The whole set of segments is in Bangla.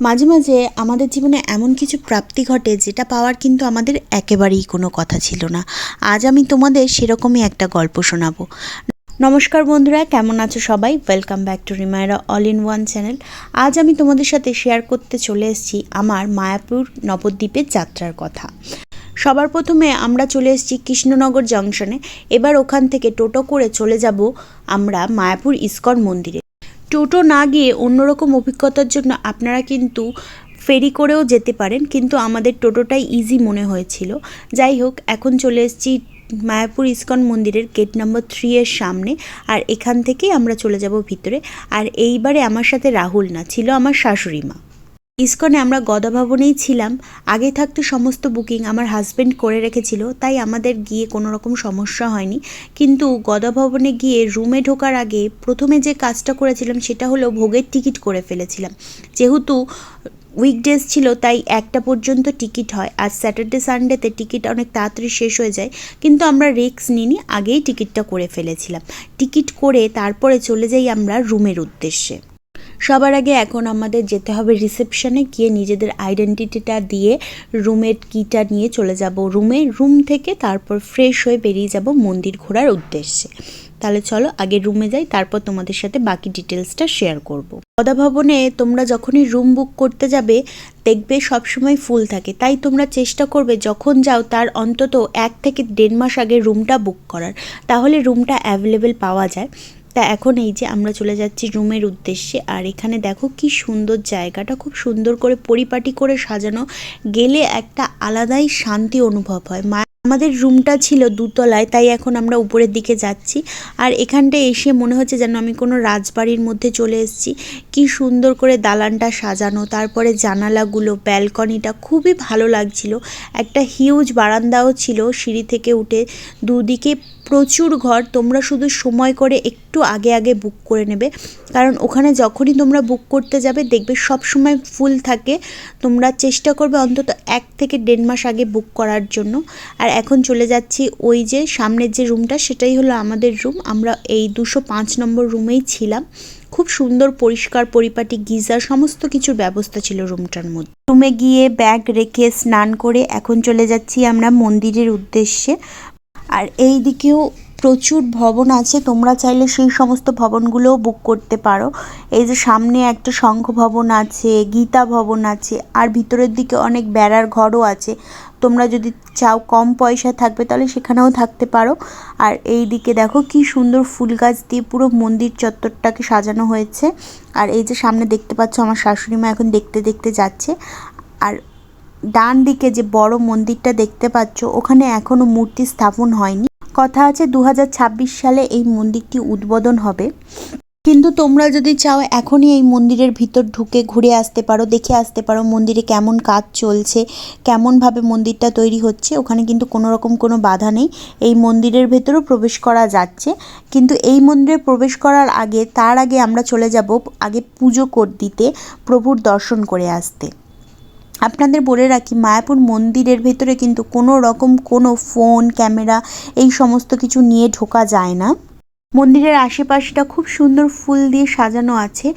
মাঝে মাঝে আমাদের জীবনে এমন কিছু প্রাপ্তি ঘটে যেটা পাওয়ার কিন্তু আমাদের একেবারেই কোনো কথা ছিল না। আজ আমি তোমাদের সেরকমই একটা গল্প শোনাবো। নমস্কার বন্ধুরা, কেমন আছো সবাই? Welcome back to Rimayra all in one channel আজ আমি তোমাদের সাথে শেয়ার করতে চলে এসেছি আমার মায়াপুর নবদ্বীপের যাত্রার কথা। সবার প্রথমে আমরা চলে এসেছি কৃষ্ণনগর জংশনে এবার ওখান থেকে টোটো করে চলে যাব আমরা মায়াপুর ইস্কন মন্দিরে। টোটো না গিয়ে অন্যরকম অভিজ্ঞতার জন্য আপনারা কিন্তু ফেরি করেও যেতে পারেন, কিন্তু আমাদের টোটোটাই ইজি মনে হয়েছিল। যাই হোক, এখন চলে এসেছি মায়াপুর ইস্কন মন্দিরের গেট নম্বর থ্রি এর সামনে, আর এখান থেকেই আমরা চলে যাব ভিতরে। আর এইবারে আমার সাথে রাহুল না, ছিল আমার শাশুড়ি মা। ইস্কনে আমরা গদা ভবনেই ছিলাম। আগে থাকতে সমস্ত বুকিং আমার হাজব্যান্ড করে রেখেছিল, তাই আমাদের গিয়ে কোনো রকম সমস্যা হয়নি। কিন্তু গদা ভবনে গিয়ে রুমে ঢোকার আগে প্রথমে যে কাজটা করেছিলাম সেটা হলো ভোগের টিকিট করে ফেলেছিলাম। যেহেতু উইকডেজ ছিল, তাই একটা পর্যন্ত টিকিট হয়। আর স্যাটারডে, সানডেতে টিকিট অনেক তাড়াতাড়ি শেষ হয়ে যায়। কিন্তু আমরা রিস্ক নিইনি, আগেই টিকিটটা করে ফেলেছিলাম। টিকিট করে তারপরে চলে যাই আমরা রুমের উদ্দেশ্যে। সবার আগে এখন আমাদের যেতে হবে রিসেপশনে গিয়ে নিজেদের আইডেন্টিটিটা দিয়ে রুমের কিটা নিয়ে চলে যাব রুমে রুম থেকে তারপর ফ্রেশ হয়ে বেরিয়ে যাব মন্দির ঘোরার উদ্দেশ্যে। তাহলে চলো আগে রুমে যাই, তারপর তোমাদের সাথে বাকি ডিটেলসটা শেয়ার করব। পদা ভবনে তোমরা যখনই রুম বুক করতে যাবে, দেখবে সবসময় ফুল থাকে। তাই তোমরা চেষ্টা করবে যখন যাও তার অন্তত এক থেকে দেড় মাস আগে রুমটা বুক করার। তাহলে রুমটা অ্যাভেলেবেল পাওয়া যায়। তা এখন এই যে আমরা চলে যাচ্ছি রুমের উদ্দেশ্যে, আর এখানে দেখো কি সুন্দর জায়গাটা, খুব সুন্দর করে পরিপাটি করে সাজানো, গেলে একটা আলাদাই শান্তি অনুভব হয়। মা, আমাদের রুমটা ছিল দুতলায়, তাই এখন আমরা উপরের দিকে যাচ্ছি, আর এখানটায় এসে মনে হচ্ছে যেন আমি কোনো রাজবাড়ির মধ্যে চলে এসেছি। কি সুন্দর করে দালানটা সাজানো, তারপরে জানালাগুলো, ব্যালকনিটা, খুবই ভালো লাগছিল। একটা হিউজ বারান্দাও ছিল সিঁড়ি থেকে উঠে, দুদিকে প্রচুর ঘর, তোমরা শুধু সময় করে একটু আগে আগে বুক করে নেবে। কারণ ওখানে যখনই তোমরা বুক করতে যাবে, দেখবে সব সময় ফুল থাকে। তোমরা চেষ্টা করবে অন্তত এক থেকে দেড় মাস আগে বুক করার জন্য। আর এখন চলে যাচ্ছি ওই যে সামনের যে রুমটা সেটাই হলো আমাদের রুম আমরা এই দুশো পাঁচ নম্বর রুমেই ছিলাম। খুব সুন্দর, পরিষ্কার, পরিপাটি, গিজার, সমস্ত কিছুর ব্যবস্থা ছিল রুমটার মধ্যে। রুমে গিয়ে ব্যাগ রেখে স্নান করে এখন চলে যাচ্ছি আমরা মন্দিরের উদ্দেশ্যে। আর এই দিকেও প্রচুর ভবন আছে। তোমরা চাইলে সেই সমস্ত ভবনগুলোও বুক করতে পারো। এই যে সামনে একটা শঙ্খ ভবন আছে, গীতা ভবন আছে, আর ভিতরের দিকে অনেক বেড়ার ঘরও আছে। তোমরা যদি চাও কম পয়সা থাকবে তাহলে সেখানেও থাকতে পারো। আর এই দিকে দেখো কি সুন্দর ফুল গাছ দিয়ে পুরো মন্দির চত্বরটাকে সাজানো হয়েছে। আর এই যে সামনে দেখতে পাচ্ছ আমার শাশুড়ি মা এখন দেখতে দেখতে যাচ্ছে। আর ডান দিকে যে বড় মন্দিরটা দেখতে পাচ্ছ, ওখানে এখনও মূর্তি স্থাপন হয়নি। কথা আছে দু হাজার ছাব্বিশ সালে এই মন্দিরটি উদ্বোধন হবে। কিন্তু তোমরা যদি চাও এখনই এই মন্দিরের ভিতর ঢুকে ঘুরে আসতে পারো, দেখে আসতে পারো মন্দিরে কেমন কাজ চলছে, কেমনভাবে মন্দিরটা তৈরি হচ্ছে, ওখানে কিন্তু কোনো রকম কোনো বাধা নেই। এই মন্দিরের ভেতরেও প্রবেশ করা যাচ্ছে। কিন্তু এই মন্দিরে প্রবেশ করার আগে, তার আগে আমরা চলে যাব আগে পুজো কর দিতে প্রভুর দর্শন করে আসতে। আপনাদের বলে রাখি, মায়াপুর মন্দিরের ভেতরে কিন্তু কোনো রকম কোনো ফোন, ক্যামেরা এই সমস্ত কিছু নিয়ে ঢোকা যায় না। মন্দিরের আশেপাশটা খুব সুন্দর ফুল দিয়ে সাজানো আছে।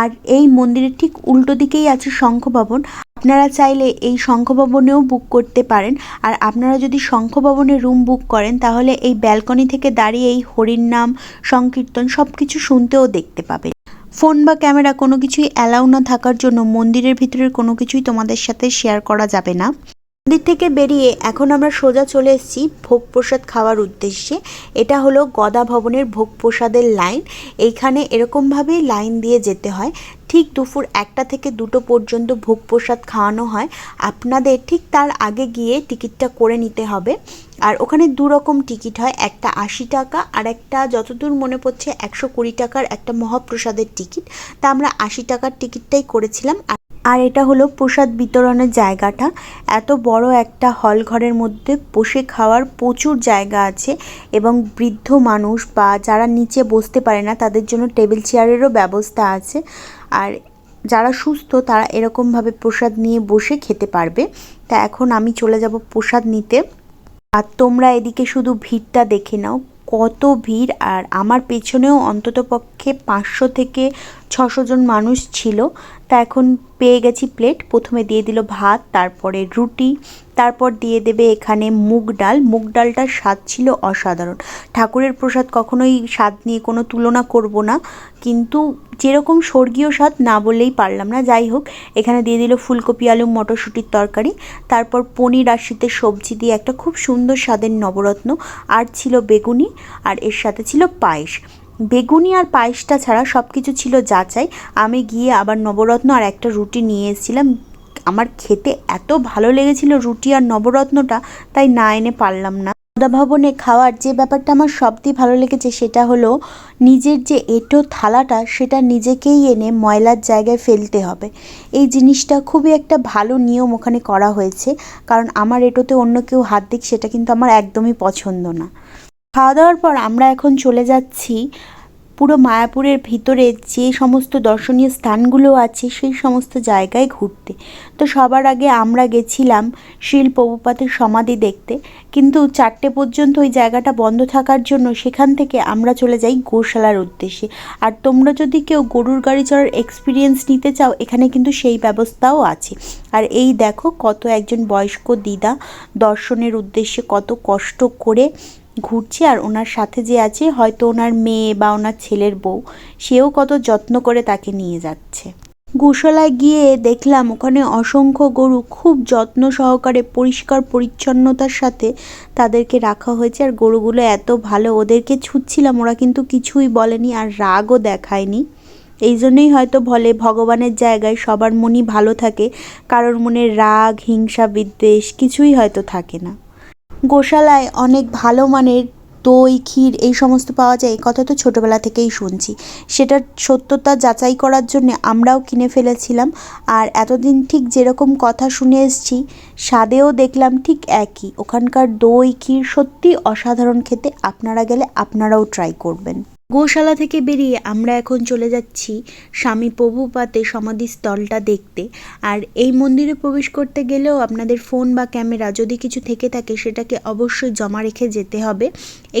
আর এই মন্দিরের ঠিক উল্টো দিকেই আছে শঙ্খ ভবন। আপনারা চাইলে এই শঙ্খ ভবনেও বুক করতে পারেন। আর আপনারা যদি শঙ্খ ভবনে রুম বুক করেন, তাহলে এই ব্যালকনি থেকে দাঁড়িয়ে এই হরির নাম, সংকীর্তন সব কিছু শুনতেও দেখতে পাবেন। ফোন বা ক্যামেরা কোনো কিছুই অ্যালাউ না থাকার জন্য মন্দিরের ভিতরের কোনো কিছুই তোমাদের সাথে শেয়ার করা যাবে না। মন্দির থেকে বেরিয়ে এখন আমরা সোজা চলে এসেছি ভোগ প্রসাদ খাওয়ার উদ্দেশ্যে। এটা হলো গদা ভবনের ভোগ প্রসাদের লাইন। এইখানে এরকমভাবেই লাইন দিয়ে যেতে হয়। ঠিক দুপুর একটা থেকে দুটো পর্যন্ত ভোগ প্রসাদ খাওয়ানো হয়। আপনাদের ঠিক তার আগে গিয়ে টিকিটটা করে নিতে হবে। আর ওখানে দু রকম টিকিট হয়, একটা আশি টাকা আর একটা যতদূর মনে পড়ছে একশো কুড়ি টাকার একটা মহাপ্রসাদের টিকিট। তা আমরা আশি টাকার টিকিটটাই করেছিলাম। আর আর এটা হলো প্রসাদ বিতরণের জায়গাটা। এত বড় একটা হল ঘরের মধ্যে বসে খাওয়ার প্রচুর জায়গা আছে এবং বৃদ্ধ মানুষ বা যারা নিচে বসতে পারে না তাদের জন্য টেবিল চেয়ারেরও ব্যবস্থা আছে। আর যারা সুস্থ, তারা এরকমভাবে প্রসাদ নিয়ে বসে খেতে পারবে। তা এখন আমি চলে যাব প্রসাদ নিতে। আর তোমরা এদিকে শুধু ভিড়টা দেখে নাও, কত ভিড়। আর আমার পেছনেও অন্ততপক্ষে পাঁচশো থেকে ছশো জন মানুষ ছিল। তা এখন পেয়ে গেছি প্লেট প্রথমে দিয়ে দিল ভাত, তারপরে রুটি, তারপর দিয়ে দেবে এখানে মুগ ডাল। মুগ ডালটার স্বাদ ছিল অসাধারণ। ঠাকুরের প্রসাদ কখনোই স্বাদ নিয়ে কোনো তুলনা করব না। কিন্তু যেরকম স্বর্গীয় স্বাদ না বললেই পারলাম না। যাই হোক, এখানে দিয়ে দিল ফুলকপি, আলু, মটরশুঁটির তরকারি। তারপর পনির আর শীতের সবজি দিয়ে একটা খুব সুন্দর স্বাদের নবরত্ন। আর ছিল বেগুনি, আর এর সাথে ছিল পায়েস। বেগুনি আর পায়েসটা ছাড়া সব কিছু ছিল যাচাই। আমি গিয়ে আবার নবরত্ন আর একটা রুটি নিয়ে এসেছিলাম। আমার খেতে এত ভালো লেগেছিল রুটি আর নবরত্নটা, তাই না এনে পারলাম না। ভবনে খাওয়ার যে ব্যাপারটা আমার সবথেকে ভালো লেগেছে সেটা হলো, নিজের যে এঁটো থালাটা সেটা নিজেকেই এনে ময়লার জায়গায় ফেলতে হবে। এই জিনিসটা খুবই একটা ভালো নিয়ম ওখানে করা হয়েছে। কারণ আমার এঁটোতে অন্য কেউ হাত দিক সেটা কিন্তু আমার একদমই পছন্দ না। খাওয়া দাওয়ার পর আমরা এখন চলে যাচ্ছি পুরো মায়াপুরের ভিতরে যে সমস্ত দর্শনীয় স্থানগুলো আছে, সেই সমস্ত জায়গায় ঘুরতে। তো সবার আগে আমরা গেছিলাম শিল প্রভুপাতের সমাধি দেখতে। কিন্তু চারটে পর্যন্ত ওই জায়গাটা বন্ধ থাকার জন্য সেখান থেকে আমরা চলে যাই গোশালার উদ্দেশ্যে। আর তোমরা যদি কেউ গরুর গাড়ি চড়ার এক্সপিরিয়েন্স নিতে চাও, এখানে কিন্তু সেই ব্যবস্থাও আছে। আর এই দেখো কত একজন বয়স্ক দিদা দর্শনের উদ্দেশ্যে কত কষ্ট করে ঘুরছে আর ওনার সাথে যে আছে, হয়তো ওনার মেয়ে বা ওনার ছেলের বউ। সেও কত যত্ন করে তাকে নিয়ে যাচ্ছে। গোশালায় গিয়ে দেখলাম ওখানে অসংখ্য গরু খুব যত্ন সহকারে, পরিষ্কার পরিচ্ছন্নতার সাথে তাদেরকে রাখা হয়েছে। আর গরুগুলো এত ভালো, ওদেরকে ছুটছিলাম ওরা কিন্তু কিছুই বলেনি আর রাগও দেখায়নি। এই জন্যই হয়তো বলে ভগবানের জায়গায় সবার মনই ভালো থাকে, কারোর মনে রাগ, হিংসা, বিদ্বেষ কিছুই হয়তো থাকে না। গোশালায় অনেক ভালো মানের দই, ক্ষীর এই সমস্ত পাওয়া যায় কথা তো ছোটোবেলা থেকেই শুনছি। সেটার সত্যতা যাচাই করার জন্য আমরাও কিনে ফেলেছিলাম। আর এতদিন ঠিক যেরকম কথা শুনে এসছি, স্বাদেও দেখলাম ঠিক একই। ওখানকার দই, ক্ষীর সত্যি অসাধারণ খেতে, আপনারা গেলে আপনারাও ট্রাই করবেন। গোশালা থেকে বেরিয়ে আমরা এখন চলে যাচ্ছি স্বামী প্রভুপাতে সমাধিস্থলটা দেখতে। আর এই মন্দিরে প্রবেশ করতে গেলেও আপনাদের ফোন বা ক্যামেরা যদি কিছু থেকে থাকে সেটাকে অবশ্যই জমা রেখে যেতে হবে।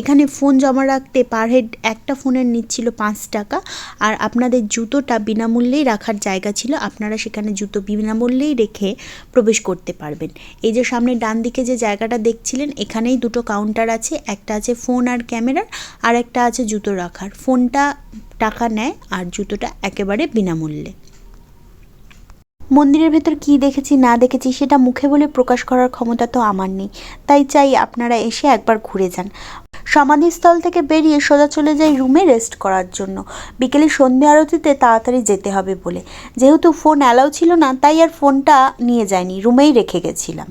এখানে ফোন জমা রাখতে পার হেড একটা ফোনের নিচ্ছিল পাঁচ টাকা আর আপনাদের জুতোটা বিনামূল্যেই রাখার জায়গা ছিল। আপনারা সেখানে জুতো বিনামূল্যেই রেখে প্রবেশ করতে পারবেন। এই যে সামনে ডান দিকে যে জায়গাটা দেখছিলেন, এখানেই দুটো কাউন্টার আছে, একটা আছে ফোন আর ক্যামেরার আর একটা আছে জুতো রাখার ফোনটা টাকা নেয় আর জুতোটা একেবারে বিনামূল্যে। মন্দিরের ভেতর কি দেখেছি, না দেখেছি, সেটা মুখে বলে প্রকাশ করার ক্ষমতা তো আমার নেই। তাই চাই আপনারা এসে একবার ঘুরে যান। সমাধিস্থল থেকে বেরিয়ে সোজা চলে যাই রুমে রেস্ট করার জন্য। বিকেলে সন্ধে আরতিতে তাড়াতাড়ি যেতে হবে বলে। যেহেতু ফোন অ্যালাউ ছিল না, তাই আর ফোনটা নিয়ে যায়নি রুমেই রেখে গেছিলাম।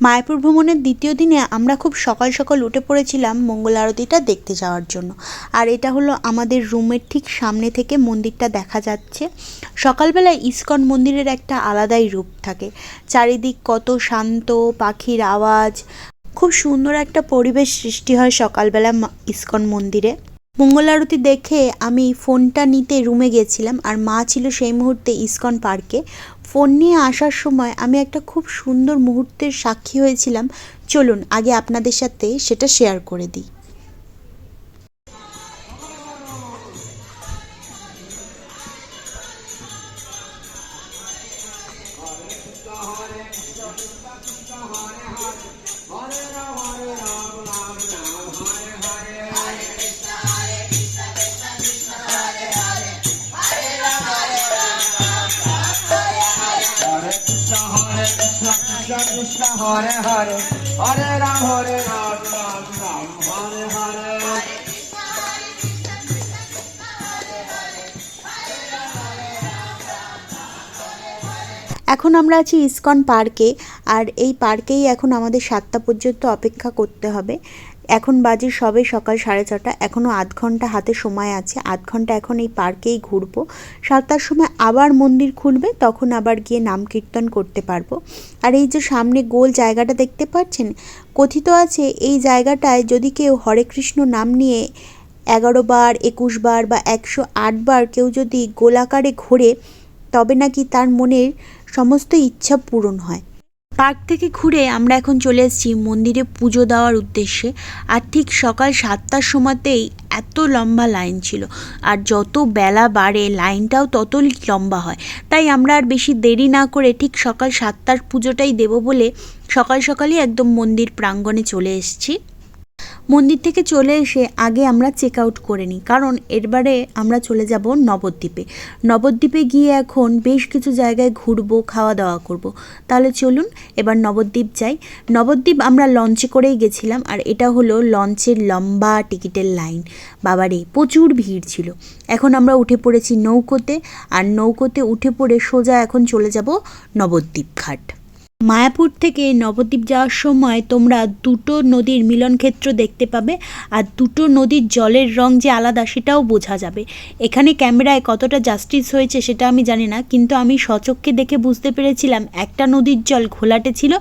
মায়াপুর ভ্রমণের দ্বিতীয় দিনে আমরা খুব সকাল সকাল উঠে পড়েছিলাম মঙ্গল আরতিটা দেখতে যাওয়ার জন্য। আর এটা হলো আমাদের রুমের ঠিক সামনে থেকে মন্দিরটা দেখা যাচ্ছে। সকালবেলায় ইস্কন মন্দিরের একটা আলাদাই রূপ থাকে। চারিদিক কত শান্ত, পাখির আওয়াজ। খুব সুন্দর একটা পরিবেশ সৃষ্টি হয় সকালবেলা ইস্কন মন্দিরে। মঙ্গল আরতি দেখে আমি ফোনটা নিতে রুমে গেছিলাম আর মা ছিল সেই মুহূর্তে ইস্কন পার্কে। ফোন নিয়ে আসার সময় আমি একটা খুব সুন্দর মুহূর্তের সাক্ষী হয়েছিলাম। চলুন, আগে আপনাদের সাথে সেটা শেয়ার করে দিই। এখন আমরা আছি ইস্কন পার্কে, আর এই পার্কেই এখন আমাদের সাতটা পর্যন্ত অপেক্ষা করতে হবে। এখন বাজে সবে সকাল সাড়ে ছটা এখনও আধ ঘণ্টা হাতে সময় আছে, আধ ঘণ্টা এখন এই পার্কেই ঘুরবো। সাতটার সময় আবার মন্দির খুলবে, তখন আবার গিয়ে নাম কীর্তন করতে পারব। আর এই যে সামনে গোল জায়গাটা দেখতে পাচ্ছেন, কথিত আছে এই জায়গাটায় যদি কেউ হরে কৃষ্ণ নাম নিয়ে এগারো বার, একুশ বার বা একশো আট বার কেউ যদি গোলাকারে ঘোরে, তবে নাকি তার মনের সমস্ত ইচ্ছা পূরণ হয়। পার্ক থেকে ঘুরে আমরা এখন চলে এসেছি মন্দিরে পুজো দেওয়ার উদ্দেশ্যে। আর ঠিক সকাল সাতটার সময়তেই এত লম্বা লাইন ছিল। আর যত বেলা বাড়ে, লাইনটাও তত লম্বা হয়। তাই আমরা আর বেশি দেরি না করে ঠিক সকাল সাতটার পুজোটাই দেব বলে সকাল সকালই একদম মন্দির প্রাঙ্গণে চলে এসেছি। মন্দির থেকে চলে এসে আগে আমরা চেক আউট করে নিই। কারণ এরবারে আমরা চলে যাব নবদ্বীপে। নবদ্বীপে গিয়ে এখন বেশ কিছু জায়গায় ঘুরবো খাওয়া দাওয়া করব। তাহলে চলুন এবার নবদ্বীপ যাই। নবদ্বীপ আমরা লঞ্চে করেই গেছিলাম আর এটা হলো লঞ্চের লম্বা টিকিটের লাইন বাবারে, প্রচুর ভিড় ছিল। এখন আমরা উঠে পড়েছি নৌকোতে। আর নৌকোতে উঠে পড়ে সোজা এখন চলে যাব নবদ্বীপ ঘাট। মায়াপুর থেকে নবদ্বীপ যাওয়ার সময় তোমরা দুটো নদীর মিলনক্ষেত্র দেখতে পাবে আর দুটো নদীর জলের রং যে আলাদা সেটাও বোঝা যাবে। এখানে ক্যামেরায় কতটা জাস্টিস হয়েছে সেটা আমি জানি না, কিন্তু আমি সচক্ষে দেখে বুঝতে পেরেছিলাম একটা নদীর জল ঘোলাটে ছিল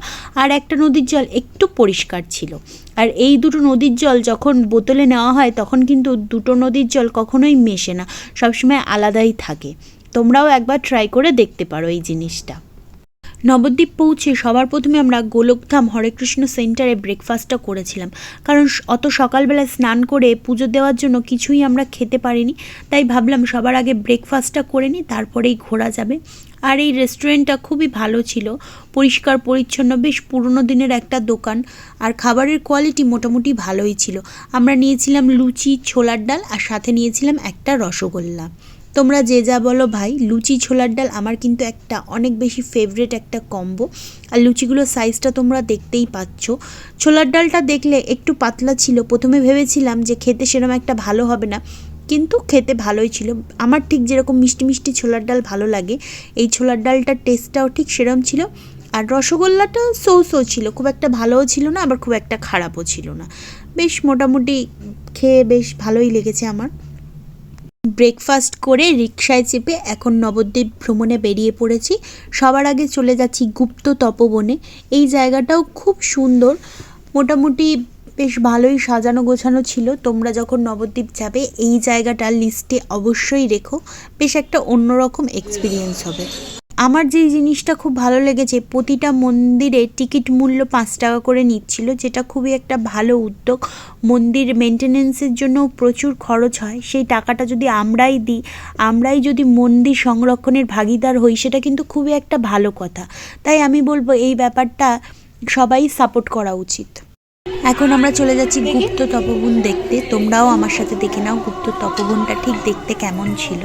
আর একটা নদীর জল একটু পরিষ্কার ছিল। আর এই দুটো নদীর জল যখন বোতলে নেওয়া হয় তখন কিন্তু দুটো নদীর জল কখনোই মেশে না, সবসময় আলাদাই থাকে। তোমরাও একবার ট্রাই করে দেখতে পারো এই জিনিসটা। নবদ্বীপ পৌঁছে সবার প্রথমে আমরা গোলকধাম হরেকৃষ্ণ সেন্টারে ব্রেকফাস্টটা করেছিলাম। কারণ অত সকালবেলায় স্নান করে পুজো দেওয়ার জন্য কিছুই আমরা খেতে পারিনি। তাই ভাবলাম সবার আগে ব্রেকফাস্টটা করে নিই, তারপরেই ঘোরা যাবে। আর এই রেস্টুরেন্টটা খুবই ভালো ছিল। পরিষ্কার, পরিচ্ছন্ন, বেশ পুরনো দিনের একটা দোকান। আর খাবারের কোয়ালিটি মোটামুটি ভালোই ছিল। আমরা নিয়েছিলাম লুচি, ছোলার ডাল, আর সাথে নিয়েছিলাম একটা রসগোল্লা। তোমরা যে যা বলো ভাই, লুচি ছোলার ডাল আমার কিন্তু একটা অনেক বেশি ফেভারেট একটা কম্বো আর লুচিগুলোর সাইজটা তোমরা দেখতেই পাচ্ছ। ছোলার ডালটা দেখলে একটু পাতলা ছিল, প্রথমে ভেবেছিলাম যে খেতে সেরকম একটা ভালো হবে না, কিন্তু খেতে ভালোই ছিল। আমার ঠিক যেরকম মিষ্টি মিষ্টি ছোলার ডাল ভালো লাগে, এই ছোলার ডালটার টেস্টটাও ঠিক সেরকম ছিল। আর রসগোল্লাটা সৌ সৌ ছিল, খুব একটা ভালোও ছিল না, আবার খুব একটা খারাপও ছিল না। বেশ মোটামুটি খেয়ে বেশ ভালোই লেগেছে আমার। ব্রেকফাস্ট করে রিকশায় চেপে এখন নবদ্বীপ ভ্রমণে বেরিয়ে পড়েছি। সবার আগে চলে যাচ্ছি গুপ্ত তপবনে। এই জায়গাটাও খুব সুন্দর। মোটামুটি বেশ ভালোই সাজানো গোছানো ছিল। তোমরা যখন নবদ্বীপ যাবে, এই জায়গাটা লিস্টে অবশ্যই রেখো। বেশ একটা অন্যরকম এক্সপিরিয়েন্স হবে। আমার যে জিনিসটা খুব ভালো লেগেছে, প্রতিটা মন্দিরে টিকিট মূল্য পাঁচ টাকা করে নিচ্ছিল, যেটা খুবই একটা ভালো উদ্যোগ। মন্দির মেনটেনেন্সের জন্য প্রচুর খরচ হয়। সেই টাকাটা যদি আমরাই দিই, আমরাই যদি মন্দির সংরক্ষণের ভাগিদার হই, সেটা কিন্তু খুবই একটা ভালো কথা। তাই আমি বলব, এই ব্যাপারটা সবাই সাপোর্ট করা উচিত। এখন আমরা চলে যাচ্ছি গুপ্ত তপবন দেখতে। তোমরাও আমার সাথে দেখে নাও গুপ্ত তপবনটা ঠিক দেখতে কেমন ছিল।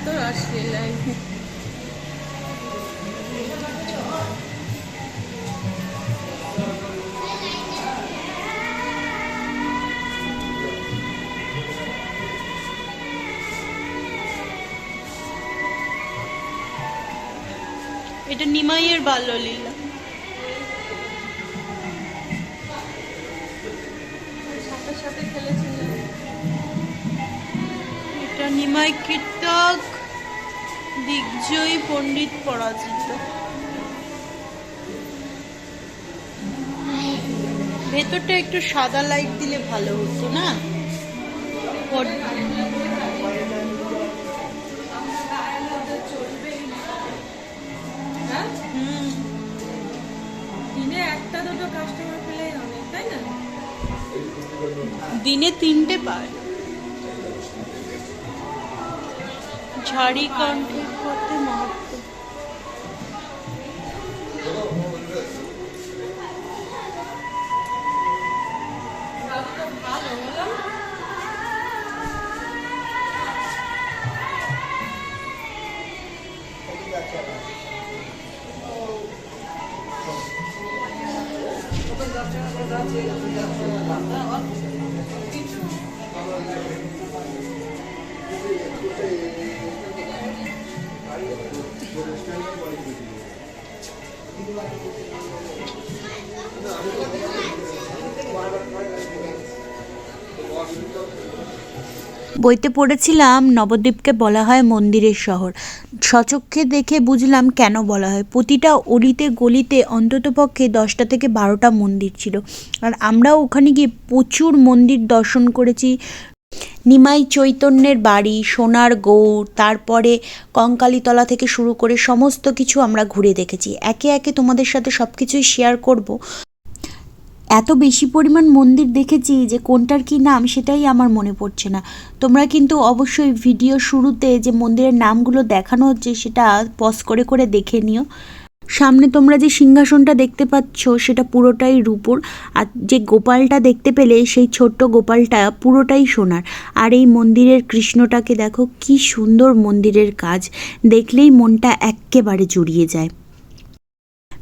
রাসলীলা তো রাসলীলাই এটা নিমাইয়ের বাল্যলীলা নিমাই কীর্তক দিগ্জয়ী পণ্ডিত পরাজিত। ভেতরটা একটু সাদা লাইট দিলে ভালো হতো না? ওর- হুম, দিনে একটা দুটো কাস্টমার পেলেই অনেক তাই না? দিনে তিনটে পায়। ঝাড়ি কণ্ঠে করতে বইতে পড়েছিলাম, নবদ্বীপকে বলা হয় মন্দিরের শহর। সচক্ষে দেখে বুঝলাম কেন বলা হয়। প্রতিটা অলিতে গলিতে অন্ততপক্ষে দশটা থেকে বারোটা মন্দির ছিল। আর আমরাও ওখানে গিয়ে প্রচুর মন্দির দর্শন করেছি। নিমাই চৈতন্যের বাড়ি, সোনার গৌড়, তারপরে কঙ্কালীতলা থেকে শুরু করে সমস্ত কিছু আমরা ঘুরে দেখেছি। একে একে তোমাদের সাথে সব কিছুই শেয়ার করব। এত বেশি পরিমাণ মন্দির দেখেছি যে কোনটার কি নাম সেটাই আমার মনে পড়ছে না। তোমরা কিন্তু অবশ্যই ভিডিও শুরুতে যে মন্দিরের নামগুলো দেখানো হচ্ছে সেটা পজ করে করে দেখে নিও। সামনে তোমরা যে সিংহাসনটা দেখতে পাচ্ছ সেটা পুরোটাই রূপোর, আর যে গোপালটা দেখতে পেলে সেই ছোট্ট গোপালটা পুরোটাই সোনার। আর এই মন্দিরের কৃষ্ণটাকে দেখো, কি সুন্দর মন্দিরের কাজ। দেখলেই মনটা এক্কেবারে জুড়িয়ে যায়।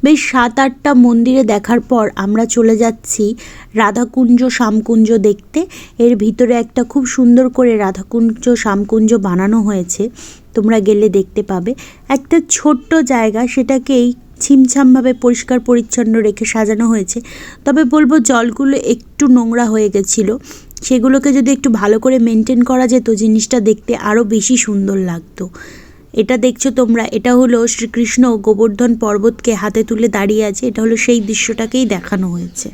বেশ সাত আটটা মন্দিরে দেখার পর আমরা চলে যাচ্ছি রাধাকুঞ্জ শ্যামকুঞ্জ দেখতে। এর ভিতরে একটা খুব সুন্দর করে রাধাকুঞ্জ শ্যামকুঞ্জ বানানো হয়েছে। তোমরা গেলে দেখতে পাবে। একটা ছোট্ট জায়গা সেটাকেই ছিমছামভাবে পরিষ্কার পরিচ্ছন্ন রেখে সাজানো হয়েছে। তবে বলব জলগুলো একটু নোংরা হয়ে গেছিল। সেগুলোকে যদি একটু ভালো করে মেনটেন করা যেত, জিনিসটা দেখতে আরও বেশি সুন্দর লাগতো। এটা দেখছ তোমরা, এটা হলো শ্রীকৃষ্ণ গোবর্ধন পর্বতকে হাতে তুলে দাঁড়িয়ে আছে, এটা হলো সেই দৃশ্যটাকেই দেখানো হয়েছে।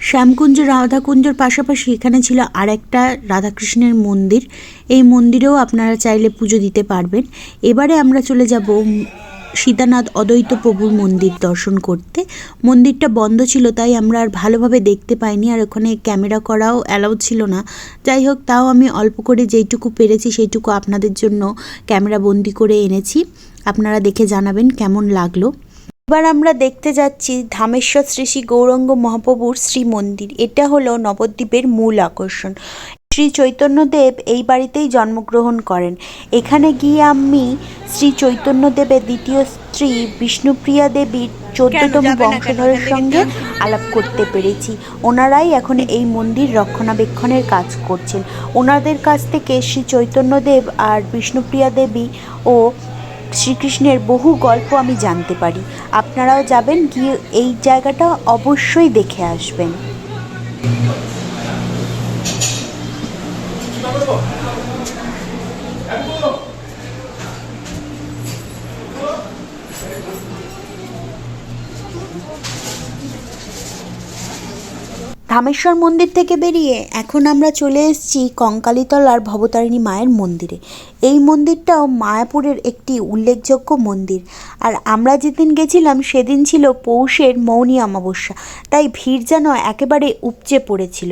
শ্যামকুঞ্জ রাধাকুঞ্জর পাশাপাশি এখানে ছিল আরেকটা রাধাকৃষ্ণের মন্দির, এই মন্দিরেও আপনারা চাইলে পুজো দিতে পারবেন। এবারে আমরা চলে যাব সীতানাথ অদ্বৈত প্রভুর মন্দির দর্শন করতে। মন্দিরটা বন্ধ ছিল, তাই আমরা আর ভালোভাবে দেখতে পাইনি, আর ওখানে ক্যামেরা করাও অ্যালাউ ছিল না। যাই হোক, তাও আমি অল্প করে যেইটুকু পেরেছি, সেইটুকু আপনাদের জন্য ক্যামেরা বন্দি করে এনেছি। আপনারা দেখে জানাবেন কেমন লাগল। এবার আমরা দেখতে যাচ্ছি ধামেশ্বর শ্রী শ্রী গৌরঙ্গ মহাপ্রভুর শ্রী মন্দির এটা হলো নবদ্বীপের মূল আকর্ষণ। শ্রী চৈতন্যদেব এই বাড়িতেই জন্মগ্রহণ করেন। এখানে গিয়ে আমি শ্রী চৈতন্যদেবের দ্বিতীয় স্ত্রী বিষ্ণুপ্রিয়া দেবীর চোদ্দতম বংশধরের সঙ্গে আলাপ করতে পেরেছি। ওনারাই এখন এই মন্দির রক্ষণাবেক্ষণের কাজ করছেন। ওনাদের কাছ থেকে শ্রী চৈতন্যদেব আর বিষ্ণুপ্রিয়া দেবী ও শ্রীকৃষ্ণের বহু গল্প আমি জানতে পারি। আপনারাও যাবেন গিয়ে এই জায়গাটা অবশ্যই দেখে আসবেন। ধামেশ্বর মন্দির থেকে বেরিয়ে এখন আমরা চলে এসেছি কঙ্কালীতলার ভবতারিণী মায়ের মন্দিরে। এই মন্দিরটাও মায়াপুরের একটি উল্লেখযোগ্য মন্দির। আর আমরা যেদিন গেছিলাম সেদিন ছিল পৌষের মৌনী অমাবস্যা। তাই ভিড় যেন একেবারে উপচে পড়েছিল।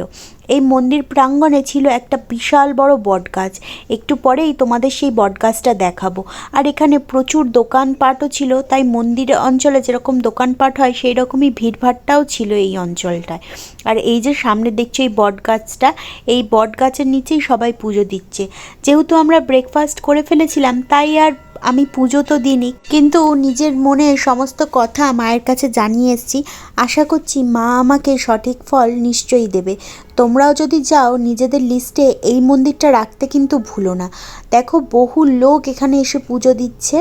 এই মন্দির প্রাঙ্গণে ছিল একটা বিশাল বড় বটগাছ। একটু পরেই তোমাদের সেই বটগাছটা দেখাবো। আর এখানে প্রচুর দোকানপাটও ছিল, তাই মন্দির অঞ্চলে যেরকম দোকানপাট হয় সেই রকমই ভিড়ভাট্টাও ছিল এই অঞ্চলটায়। আর এই যে সামনে দেখছ এই বটগাছটা, এই বটগাছের নিচেই সবাই পুজো দিচ্ছে। যেহেতু আমরা ব্রেকফাস্ট করে ফেলেছিলাম, তাই আর আমি পুজো তো দিইনি, কিন্তু নিজের মনে সমস্ত কথা মায়ের কাছে জানিয়ে এসেছি। আশা করছি মা আমাকে সঠিক ফল নিশ্চয়ই দেবে। তোমরাও যদি যাও, নিজেদের লিস্টে এই মন্দিরটা রাখতে কিন্তু ভুলো না। দেখো বহু লোক এখানে এসে পুজো দিচ্ছে।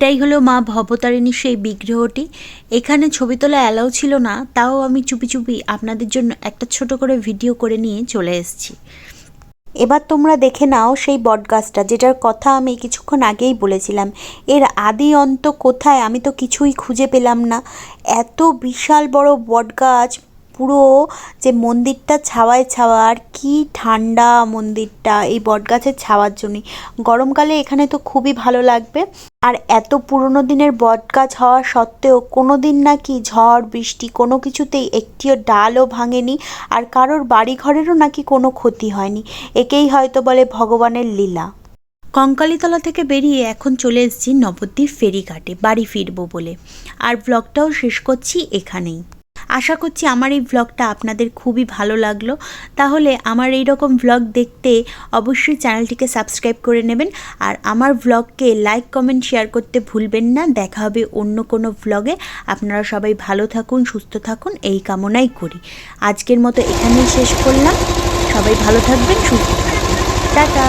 এটাই হলো মা ভবতারিণীর সেই বিগ্রহটি। এখানে ছবি তোলা অ্যালাউ ছিল না, তাও আমি চুপি চুপি আপনাদের জন্য একটা ছোট করে ভিডিও করে নিয়ে চলে এসেছি। এবার তোমরা দেখে নাও সেই বটগাছটা, যেটার কথা আমি কিছুক্ষণ আগেই বলেছিলাম। এর আদি অন্ত কোথায় আমি তো কিছুই খুঁজে পেলাম না। এত বিশাল বড় বটগাছ পুরো যে মন্দিরটা ছাওয়ায় ছাওয়া, আর কি ঠান্ডা মন্দিরটা এই বটগাছের ছাওয়ার জন্যই গরমকালে এখানে তো খুবই ভালো লাগবে। আর এত পুরনো দিনের বটগাছ হওয়া সত্ত্বেও কোনো দিন নাকি ঝড়, বৃষ্টি কোনো কিছুতেই একটিও ডালও ভাঙেনি, আর কারোর বাড়ি ঘরেরও নাকি কোনো ক্ষতি হয়নি। একেই হয়তো বলে ভগবানের লীলা। কঙ্কালীতলা থেকে বেরিয়ে এখন চলে এসেছি নবদ্বীপ ফেরিঘাটে, বাড়ি ফিরবো বলে। আর ব্লগটাও শেষ করছি এখানেই। আশা করছি আমার এই ব্লগটা আপনাদের খুবই ভালো লাগল। তাহলে আমার এই রকম ব্লগ দেখতে অবশ্যই চ্যানেলটিকে সাবস্ক্রাইব করে নেবেন। আর আমার ব্লগকে লাইক কমেন্ট শেয়ার করতে ভুলবেন না। দেখা হবে অন্য কোনো ব্লগে আপনারা সবাই ভালো থাকুন, সুস্থ থাকুন। এই কামনাই করি। আজকের মতো এখানেই শেষ করলাম। সবাই ভালো থাকবেন, সুস্থ থাকবেন। টাটা!